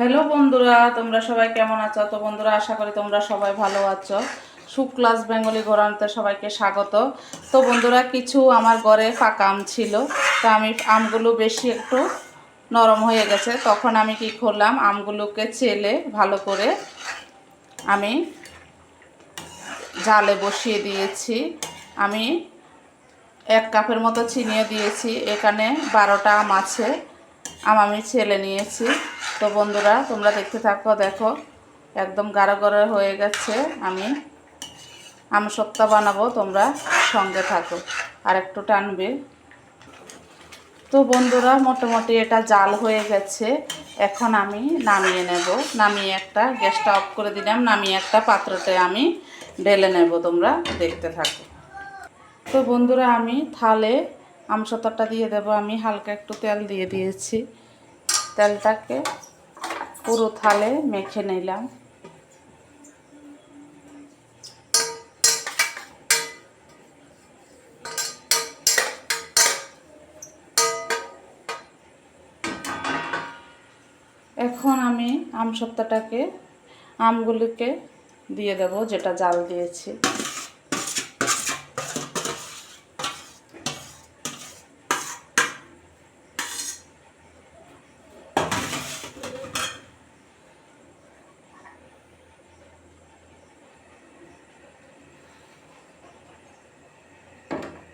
Hello বন্ধুরা, তোমরা সবাই কেমন আছো? তো বন্ধুরা, আশা করি তোমরা সবাই ভালো আছো। সুক্লাস বেঙ্গলি ঘোরানোতে সবাইকে স্বাগত। তো বন্ধুরা, কিছু আমার ঘরে ফাঁকা আম ছিল, তো আমি আমগুলো বেশি একটু নরম হয়ে গেছে। তখন আমি কি করলাম, আমগুলোকে চেলে ভালো করে আমি জালে বসিয়ে দিয়েছি। আমি এক কাপের মতো চিনিয়ে দিয়েছি। এখানে বারোটা আম আছে। আম আমি ছেলে নিয়েছি। তো বন্ধুরা, তোমরা দেখতে থাকো, দেখো। একদম গাঢ় গাঢ় হয়ে গেছে। আমি আম সত্তা বানাবো, তোমরা সঙ্গে থাকো। আর একটু টানবে। তো বন্ধুরা, মোটামুটি এটা জাল হয়ে গেছে। এখন আমি নামিয়ে নেব। নামিয়ে একটা গ্যাসটা অফ করে দিলাম। নামিয়ে একটা পাত্রতে আমি ঢেলে নেব। তোমরা দেখতে থাকো। তো বন্ধুরা, আমি থালে আমসত্তরটা দিয়ে দেব। আমি হালকা একটু তেল দিয়ে দিয়েছি। তেলটাকে পুরো থালে মেখে নিলাম। এখন আমি আম সপ্তাহটাকে আমগুলিকে দিয়ে দেব, যেটা জাল দিয়েছি।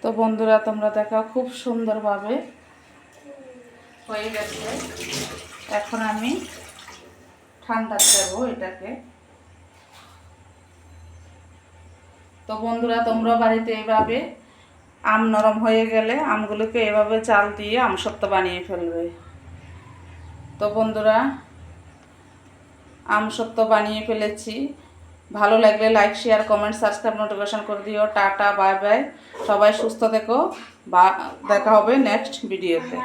তো বন্ধুরা, তোমরা দেখো খুব সুন্দরভাবে। হয়ে গেছে। এখন আমি ঠান্ডা দেবো এটাকে। তো বন্ধুরা, তোমরা বাড়িতে এইভাবে আম নরম হয়ে গেলে আমগুলোকে এভাবে চাল দিয়ে আমসত্ব বানিয়ে ফেলবে। তো বন্ধুরা আম আমসত্ব বানিয়ে ফেলেছি। ভালো লাগলে like share comment subscribe notification করে দিও। টাটা বাই বাই সবাই সুস্থ থেকো। বা দেখা হবে নেক্সট ভিডিওতে